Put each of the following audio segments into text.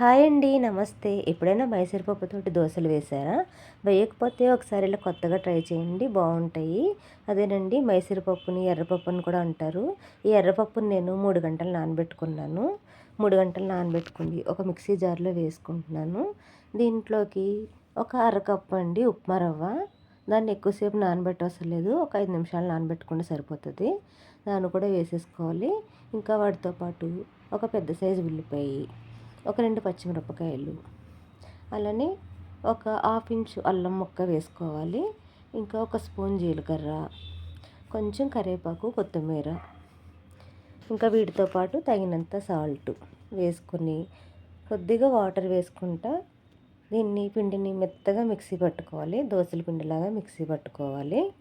Hi అండి నమస్తే. ఎప్పుడైనా మైసూరుపప్పుతోటి దోశలు వేసారా వేయకపోతే ఒకసారి ఇలా కొత్తగా ట్రై చేయండి బాగుంటాయి. అదేనండి మైసూరుపప్పుని ఎర్రపప్పుని కూడా అంటారు. ఈ ఎర్రపప్పుని నేను మూడు గంటలు నానబెట్టుకున్నాను. మూడు గంటలు నానబెట్టుకుంది ఒక మిక్సీ జార్లో వేసుకుంటున్నాను. దీంట్లోకి ఒక అరకప్పు అండి ఉప్మా రవ్వ. దాన్ని ఎక్కువసేపు నానబెట్టవసరం లేదు. ఒక ఐదు నిమిషాలు నానబెట్టుకుంటే సరిపోతుంది. దాన్ని కూడా వేసేసుకోవాలి. ఇంకా వాటితో పాటు ఒక పెద్ద సైజు ఉల్లిపాయ. ఒక రెండు పచ్చిమిరపకాయలు. అలానే ఒక హాఫ్ ఇంచ్ అల్లం ముక్క వేసుకోవాలి. ఇంకా ఒక స్పూన్ జీలకర్ర కొంచెం కరివేపాకు కొత్తిమీర ఇంకా వీటితో పాటు తగినంత సాల్ట్ వేసుకొని కొద్దిగా వాటర్ వేసుకుంటా దీన్ని పిండిని మెత్తగా మిక్సీ పట్టుకోవాలి. దోశల పిండిలాగా మిక్సీ పట్టుకోవాలి.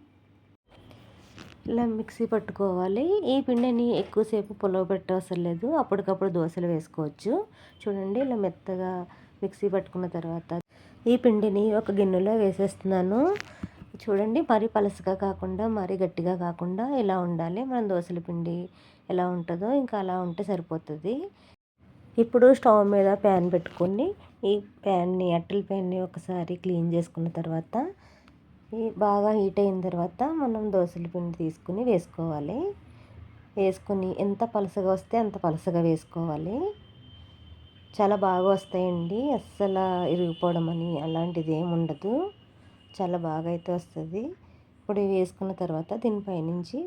ఇలా మిక్సీ పట్టుకోవాలి. ఈ పిండిని ఎక్కువసేపు పులవ పెట్టవసరం లేదు. అప్పటికప్పుడు దోశలు వేసుకోవచ్చు. చూడండి ఇలా మెత్తగా మిక్సీ పట్టుకున్న తర్వాత ఈ పిండిని ఒక గిన్నెలో వేసేస్తున్నాను. చూడండి మరీ పలసగా కాకుండా మరీ గట్టిగా కాకుండా ఇలా ఉండాలి మనం దోశల పిండి ఎలా ఉంటుందో ఇంకా అలా ఉంటే సరిపోతుంది. ఇప్పుడు స్టవ్ మీద ప్యాన్ పెట్టుకొని ఈ ప్యాన్ని అట్టల ప్యాన్ని ఒకసారి క్లీన్ చేసుకున్న తర్వాత బాగా హీట్ అయిన తర్వాత మనం దోశల పిండి తీసుకుని వేసుకోవాలి. వేసుకొని ఎంత పలసగా వస్తే అంత పలసగా వేసుకోవాలి. చాలా బాగా వస్తాయండి. అస్సలు ఇరిగిపోవడం అని అలాంటిది ఏమి ఉండదు. చాలా బాగా అయితే వస్తుంది. ఇప్పుడు వేసుకున్న తర్వాత దీనిపైనుంచి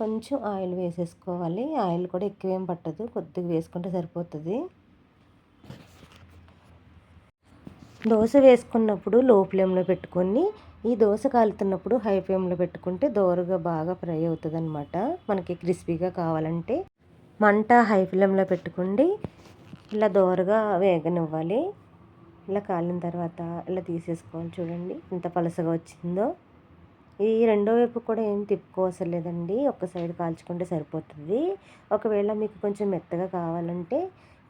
కొంచెం ఆయిల్ వేసేసుకోవాలి. ఆయిల్ కూడా ఎక్కువేం పట్టదు. కొద్దిగా వేసుకుంటే సరిపోతుంది. దోశ వేసుకున్నప్పుడు లో ఫ్లేమ్లో పెట్టుకొని ఈ దోశ కాలుతున్నప్పుడు హై ఫ్లేమ్లో పెట్టుకుంటే దోరగా బాగా ఫ్రై అవుతుంది అనమాట మనకి క్రిస్పీగా కావాలంటే మంట హై ఫ్లేమ్లో పెట్టుకోండి ఇలా దోరగా వేగనివ్వాలి. ఇలా కాలిన తర్వాత ఇలా తీసేసుకోవాలి చూడండి ఎంత పలసగా వచ్చిందో. ఈ రెండో వైపు కూడా ఏం తిప్పుకోవసరం లేదండి. ఒక సైడ్ కాల్చుకుంటే సరిపోతుంది. ఒకవేళ మీకు కొంచెం మెత్తగా కావాలంటే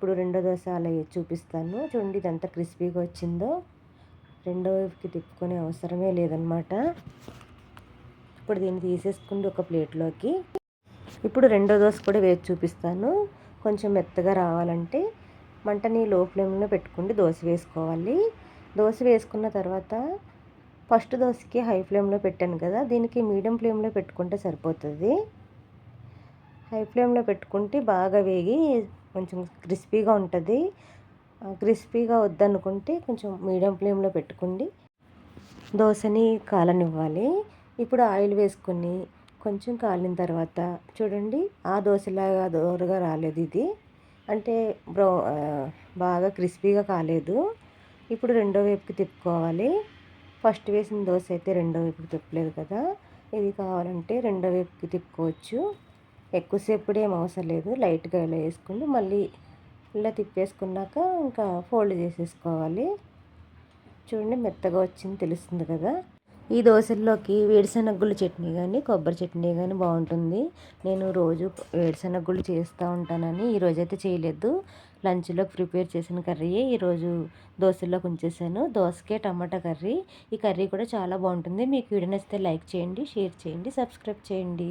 ఇప్పుడు రెండో దోశ అలా చూపిస్తాను. చూడండి ఇదంతా క్రిస్పీగా వచ్చిందో. రెండో వైపుకి తిప్పుకునే అవసరమే లేదనమాట ఇప్పుడు దీన్ని తీసేసుకుంటే ఒక ప్లేట్లోకి. ఇప్పుడు రెండో దోశ కూడా వేసి చూపిస్తాను. కొంచెం మెత్తగా రావాలంటే మంటని లో ఫ్లేమ్లో పెట్టుకుంటే దోశ వేసుకోవాలి. దోశ వేసుకున్న తర్వాత ఫస్ట్ దోశకి హై ఫ్లేమ్లో పెట్టాను కదా దీనికి మీడియం ఫ్లేమ్లో పెట్టుకుంటే సరిపోతుంది. హై ఫ్లేమ్లో పెట్టుకుంటే బాగా వేగి కొంచెం క్రిస్పీగా ఉంటుంది. క్రిస్పీగా వద్దనుకుంటే కొంచెం మీడియం ఫ్లేమ్లో పెట్టుకోండి. దోశని కాలనివ్వాలి. ఇప్పుడు ఆయిల్ వేసుకొని కొంచెం కాలిన తర్వాత చూడండి ఆ దోశలాగా దోరగా రాలేదు ఇది. అంటే బ్రౌ బాగా క్రిస్పీగా కాలేదు. ఇప్పుడు రెండో వైపుకి తిప్పుకోవాలి. ఫస్ట్ వేసిన దోశ అయితే రెండో వైపుకి తిప్పలేదు కదా. ఇది కావాలంటే రెండో వైపుకి తిప్పుకోవచ్చు. ఎక్కువసేపు ఏం అవసరం లేదు. లైట్గా ఇలా వేసుకుని మళ్ళీ ఇలా తిప్పేసుకున్నాక ఇంకా ఫోల్డ్ చేసేసుకోవాలి. చూడండి మెత్తగా వచ్చింది తెలుస్తుంది కదా. ఈ దోశల్లోకి వేడిశనగగుళ్ళు చట్నీ కానీ కొబ్బరి చట్నీ కానీ బాగుంటుంది. నేను రోజు వేడిశనగగుళ్ళు చేస్తూ ఉంటానని ఈరోజైతే చేయలేదు. లంచ్లో ప్రిపేర్ చేసిన కర్రీయే ఈరోజు దోశల్లోకి ఉంచేసాను దోసకే టమాటా కర్రీ. ఈ కర్రీ కూడా చాలా బాగుంటుంది. మీకు వీడియో నచ్చితే లైక్ చేయండి షేర్ చేయండి సబ్స్క్రైబ్ చేయండి.